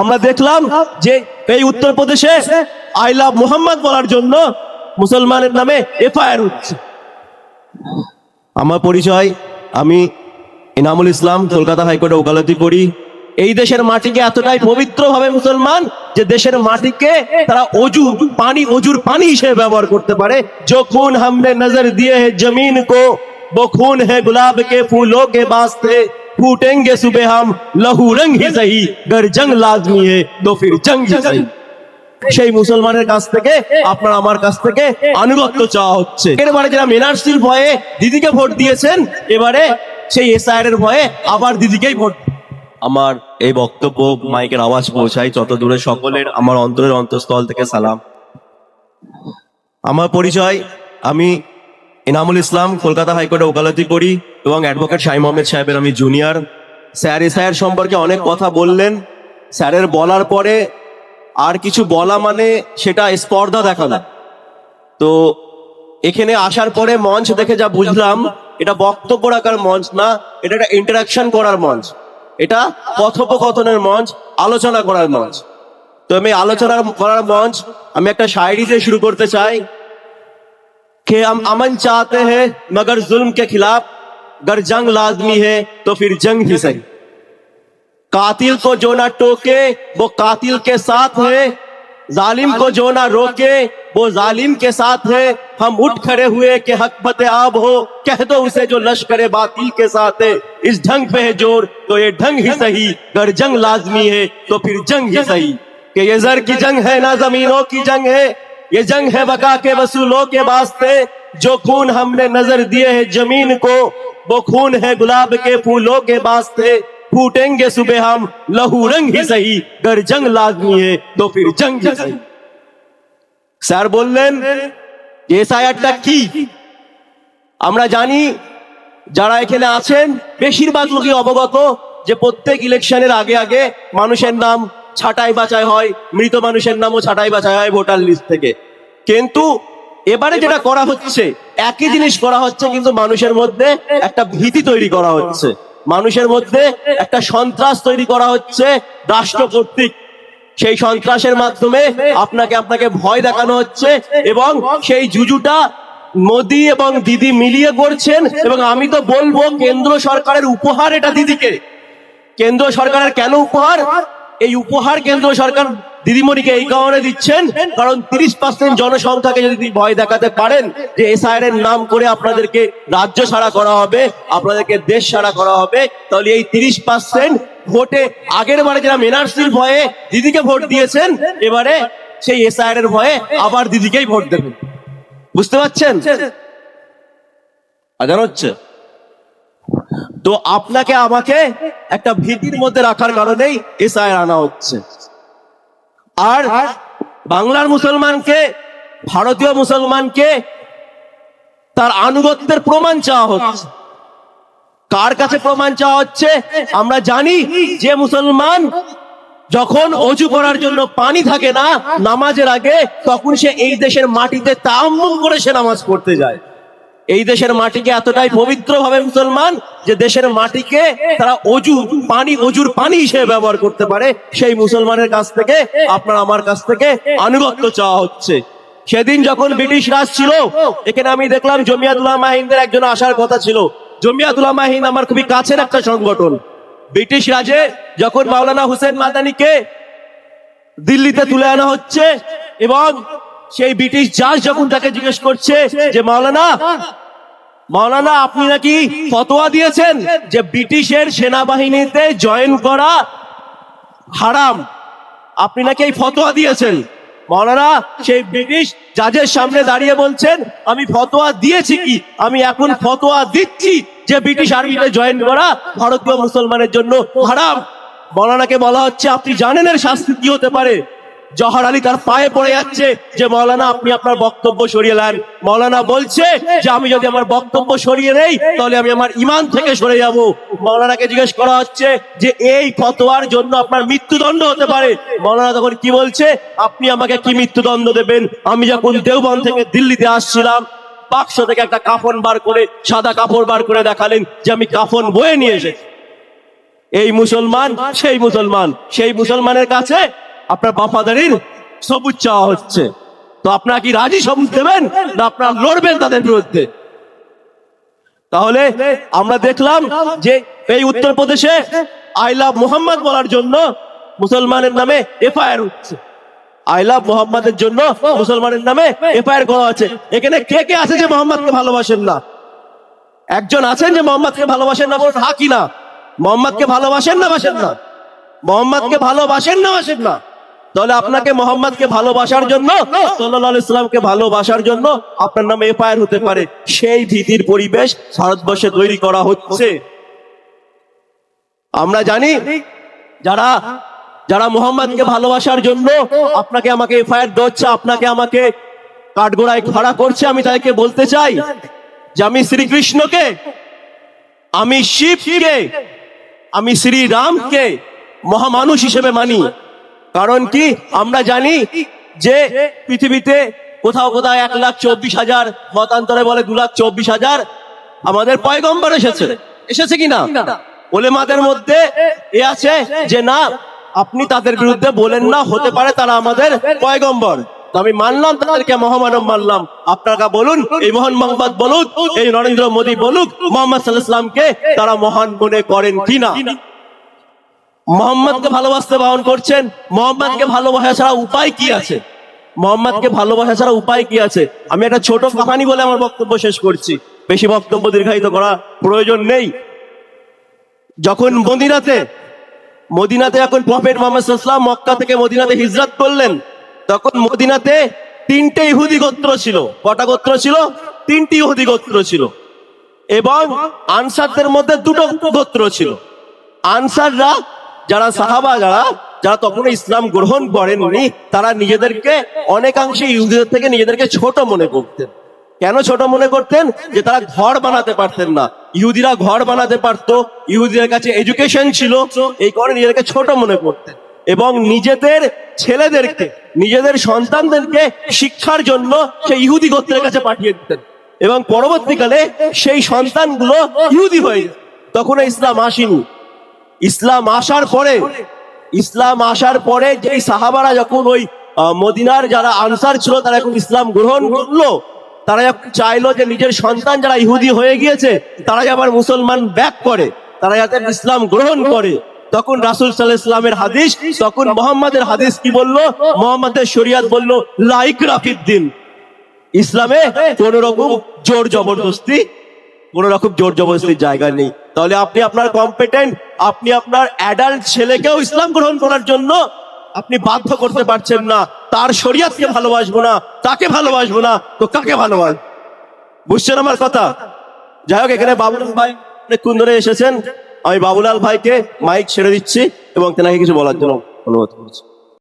আমরা দেখলাম যে এই উত্তরপ্রদেশে আই লাভ মোহাম্মদ বলার জন্য মুসলমানের নামে এফআইআর হচ্ছে আমার পরিচয়, আমি ইনামুল ইসলাম, কলকাতা হাইকোর্টে ওকালতি করি। এই দেশের মাটিকে এতটাই পবিত্র ভাবে মুসলমান যে দেশের মাটিকে তারা অজু, পানি, অজুর পানি হিসেবে ব্যবহার করতে পারে। যখন হামনে নজর দিয়ে হে জমিন কো বখুন হে গুলাব কে ফুলো কে বাঁচতে। फूटेंगे सुबह हम लहू रंग ही सही गर जंग लाजमी है तो फिर जंग ही सही সেই মুসলমানের কাছ থেকে আপনার আমার কাছ থেকে আনুগত্য চাওয়া হচ্ছে এবারে যারা মেনার্সির ভয়ে দিদিকে ভোট দিয়েছেন এবারে সেই এসআইআর এর ভয়ে আবার দিদিকেই ভোট আমার এই বক্তব্য মাইকের আওয়াজ পৌঁছায় যত দূরে সকলের আমার অন্তরের অন্তঃস্থল থেকে সালাম আমার পরিচয় আমি ইনামুল ইসলাম কলকাতা হাইকোর্টে ওকালতি করি এবং অ্যাডভোকেট শাহি মোহাম্মদ সাহেবের আমি জুনিয়র স্যার এ স্যার সম্পর্কে অনেক কথা বললেন। স্যারের বলার পরে আর কিছু বলা মানে সেটা স্পর্ধা দেখানো তো এখানে আসার পরে মঞ্চ দেখে যা বুঝলাম, এটা বক্তব্য রাখার মঞ্চ না, এটা একটা ইন্টারাকশন করার মঞ্চ। এটা কথোপকথনের মঞ্চ, আলোচনা করার মঞ্চ। তো আমি আলোচনা করার মঞ্চ, আমি একটা শায়রি দিয়ে শুরু করতে চাই। কে আমান চাতে হে মগর জুলম কে খিলাফ। अगर जंग लाजमी है तो फिर जंग ही सही। कातिल को जो ना टोके, वो कातिल के साथ है। जालिम को जो ना रोके, वो जालिम के साथ है। हम उठ खड़े हुए कि हक फते आब हो। कह दो उसे जो लश्कर बातिल के साथ है। इस ढंग पे है ज़ोर तो ये ढंग ही सही। अगर जंग लाजमी है तो फिर जंग ही सही। कि ये जर की जंग है ना, जमीनों की जंग है। ये जंग है बका के वसूलों के वास्ते। जो खून हमने नजर दिए है जमीन को वो खून है गुलाब के फूलों के वास्ते फूटेंगे सुबह हम लहू रंग ही सही अगर जंग लाजमी है तो फिर जंग ही सही স্যার বললেন এসআইআরটা কি আমরা জানি যারা এখানে আছেন বেশিরভাগ লোকই অবগত যে প্রত্যেক ইলেকশনের আগে আগে মানুষের নাম ছাঁটাই বাছাই হয় মৃত মানুষের নামও ছাঁটাই বাছাই হয় ভোটার লিস্ট থেকে কিন্তু এবারে যেটা করা হচ্ছে একই জিনিস করা হচ্ছে কিন্তু মানুষের মধ্যে একটা ভীতি তৈরি করা হচ্ছে। মানুষের মধ্যে একটা সন্ত্রাস তৈরি করা হচ্ছে রাষ্ট্র কর্তৃক। সেই সন্ত্রাসের মাধ্যমে আপনাকে আপনাকে ভয় দেখানো হচ্ছে এবং সেই জুজুটা মোদি এবং দিদি মিলিয়ে করছেন এবং আমি তো বলব কেন্দ্র সরকারের উপহার এটা দিদিকে। কেন্দ্র সরকারের কেন উপহার? এই উপহার কেন্দ্র সরকার দিদিমণিকে এই কারণে দিচ্ছেন, কারণ তিরিশ পার্সেন্ট জনসংখ্যাকে যদি ভয় দেখাতে পারেন যে এসআইআর এর নাম করে আপনাদেরকে রাজ্য সারা করা হবে, আপনাদেরকে দেশ সারা করা হবে, তাহলে এই তিরিশ পার্সেন্ট ভোটে আগের বারে যারা মেনার্সির ভয়ে দিদিকে ভোট দিয়েছেন, এবারে সেই এসআইআর এর ভয়ে আবার দিদিকেই ভোট দেবেন। বুঝতে পারছেন? আজান হচ্ছে তো আপনাকে আমাকে একটা ভীতির মধ্যে রাখার কারণেই এসআইআর আনা হচ্ছে। আর বাংলার মুসলমানকে, ভারতীয় মুসলমানকে তার আনুগত্যের প্রমাণ চাওয়া হচ্ছে। কার কাছে প্রমাণ চাওয়া হচ্ছে? আমরা জানি যে মুসলমান যখন অজু করার জন্য পানি থাকে না, নামাজের আগে, তখন সে এই দেশের মাটিতে তাম্মুম করে সে নামাজ পড়তে যায়। এই দেশের মাটিকে এতটাই পবিত্র ভাবে মুসলমান যে দেশের মাটিকে তারা অজু পানি, অজুর পানি হিসেবে ব্যবহার করতে পারে, সেই মুসলমানের কাছ থেকে, আপনার আমার কাছ থেকে আনুগত্য চাওয়া হচ্ছে। সেদিন যখন ব্রিটিশ রাজ ছিল, এখানে আমি দেখলাম জমিয়াতুল্লাহ মাহিন্দের একজন আসার কথা ছিল। জমিয়াতুল্লাহ মাহিন্দ আমার খুবই কাছের একটা সংগঠন। ব্রিটিশ রাজে যখন মাওলানা হুসেন মাদানিকে দিল্লিতে তুলে আনা হচ্ছে এবং সেই ব্রিটিশ জাজ যখন তাকে জিজ্ঞেস করছে যে, মাওলানা মাওলানা, আপনি নাকি ফতোয়া দিয়েছেন যে ব্রিটিশের সেনাবাহিনীতে জয়েন করা হারাম? আপনি নাকি এই ফতোয়া দিয়েছেন? মাওলানা, সেই ব্রিটিশ জাজের সামনে দাঁড়িয়ে বলছেন, আমি ফতোয়া দিয়েছি কি? আমি এখন ফতোয়া দিচ্ছি যে ব্রিটিশ আর্মিতে জয়েন করা ভারতীয় মুসলমানের জন্য হারাম। মৌলানাকে বলা হচ্ছে, আপনি জানেন এর শাস্তি কি হতে পারে? জহর আলী তার পায়ে পড়ে যাচ্ছে যে, মৌলানা, আপনি আপনার বক্তব্য সরিয়ে নেন মৌলানা বলছে যে, আমি যদি আমার বক্তব্য সরিয়ে নেই, তাহলে আমি আমার ইমান থেকে সরে যাব। মৌলানাকে জিজ্ঞেস করা হচ্ছে যে, এই ফতোয়ার জন্য আপনার মৃত্যুদণ্ড হতে পারে? মৌলানা তখন কি বলছে? আপনি আমাকে কি মৃত্যুদণ্ড দেবেন? আমি যখন দেওবন থেকে দিল্লিতে আসছিলাম, বাক্স থেকে একটা কাফন বার করে, সাদা কাপড় বার করে দেখালেন যে, আমি কাফন বয়ে নিয়ে এসেছি। এই মুসলমান, সেই মুসলমান, সেই মুসলমানের কাছে আপনার বাফাদারির সবুজ চাওয়া হচ্ছে। তো আপনারা কি রাজি সবুজ দেবেন? না আপনারা লড়বেন তাদের বিরুদ্ধে? তাহলে আমরা দেখলাম যে এই উত্তরপ্রদেশে আই লাভ মোহাম্মদ বলার জন্য মুসলমানের নামে এফআইআর হচ্ছে। আই লাভ মোহাম্মদের জন্য মুসলমানের নামে এফআইআর করা হচ্ছে। এখানে কে কে আছে যে মোহাম্মদকে ভালোবাসেন না? একজন আছেন যে মোহাম্মদকে ভালোবাসেন না বলুন হাকি না। মোহাম্মদকে ভালোবাসেন না বাসেন না? মোহাম্মদকে ভালোবাসেন না বাসেন না? তাহলে আপনাকে মোহাম্মদকে ভালোবাসার জন্য আলাইহি ইসলামকে ভালোবাসার জন্য আপনার নামে এফআইআর হতে পারে। সেই ভীতির পরিবেশ ভারতবর্ষে তৈরি করা হচ্ছে। আমরা জানি, যারা যারা মোহাম্মদকে ভালোবাসার জন্য আপনাকে আমাকে এফআইআর দিচ্ছে আপনাকে আমাকে কাঠগোড়ায় খাড়া করছে, আমি তাদেরকে বলতে চাই যে আমি শ্রীকৃষ্ণকে, আমি শিবকে, আমি শ্রী রামকে মহামানুষ হিসেবে মানি। কারণ কি? আমরা জানি যে পৃথিবীতে কোথাও কোথাও এক লাখ চব্বিশ হাজার মতান্তরে বলে দু লাখ চব্বিশ হাজার আমাদের পয়গম্বর এসেছে। এসেছে কি না? ওলেমাদের মধ্যে এ আছে যে না, আপনি তাদের বিরুদ্ধে বলেন না, হতে পারে তারা আমাদের পয়গম্বর। আমি মানলাম তাদেরকে, মহামানব মানলাম। আপনারা বলুন, এই মোহন মোহাম্মদ বলুক, এই নরেন্দ্র মোদী বলুক, মোহাম্মদ সাল্লাহামকে তারা মহান মনে করেন কিনা? মোহাম্মদকে ভালোবাসতে বাহন করছেন। মোহাম্মদকে ভালোবাসা ছাড়া উপায় কি আছে? মোহাম্মদকে ভালোবাসা ছাড়া উপায় কি আছে? আমি একটা ছোট কাহানি বলে আমার বক্তব্য শেষ করছি। বেশি বক্তব্য দীর্ঘায়িত করা প্রয়োজন নেই। যখন মদিনাতে মদিনাতে এখন প্রফেট মোহাম্মদ সাল্লাম মক্কা থেকে মদিনাতে হিজরত করলেন, তখন মদিনাতে তিনটে ইহুদি গোত্র ছিল। কটা গোত্র ছিল? তিনটি ইহুদি গোত্র ছিল। এবং আনসারদের মধ্যে দুটো গোত্র ছিল। আনসাররা যারা সাহাবা, যারা যারা তখন ইসলাম গ্রহণ করেননি, তারা নিজেদেরকে অনেকাংশে ইহুদিদের থেকে নিজেদেরকে ছোট মনে করতেন। কেন ছোট মনে করতেন? যে তারা ঘর বানাতে পারতেন না। ইহুদিরা ঘর বানাতে পারতো, ইহুদিদের কাছে এডুকেশন ছিল, এই কারণে নিজেদেরকে ছোট মনে করতেন। এবং নিজেদের ছেলেদেরকে, নিজেদের সন্তানদেরকে শিক্ষার জন্য সেই ইহুদি গোত্রের কাছে পাঠিয়ে দিতেন। এবং পরবর্তীকালে সেই সন্তানগুলো ইহুদি হয়ে তখন ইসলাম আসেনি। ইসলাম আসার পরে, ইসলাম আসার পরে যে সাহাবারা যখন ওই মদিনার যারা আনসার ছিল, তারা এখন ইসলাম গ্রহণ করল। তারা যখন চাইলো যে নিজের সন্তান যারা ইহুদি হয়ে গিয়েছে, তারা আবার মুসলমান ব্যাক করে, তারা যাতে ইসলাম গ্রহণ করে। তখন রাসুল সাল্লাহ ইসলামের হাদিস, তখন মোহাম্মদের হাদিস কি বলল? মোহাম্মদের শরিয়াত বলল, লাইক রাফিদ্দিন ইসলামে কোন রকম জোর জবরদস্তি কোন রকম জোর জবরদস্তির জায়গা নেই। তাহলে আপনি আপনার কম্পিটেন্ট আপনি আপনার অ্যাডাল্ট ছেলেকেও ইসলাম গ্রহণ করার জন্য আপনি বাধ্য করতে পারছেন না। তার শরিয়াতকে ভালোবাসবো না, তাকে ভালোবাসবো না, তো কাকে ভালোবাস বুঝছেন আমার কথা? যাই হোক, এখানে বাবুলাল ভাই অনেকক্ষণ ধরে এসেছেন। আমি বাবুলাল ভাইকে মাইক ছেড়ে দিচ্ছি এবং তেনাকে কিছু বলার জন্য অনুরোধ করছি।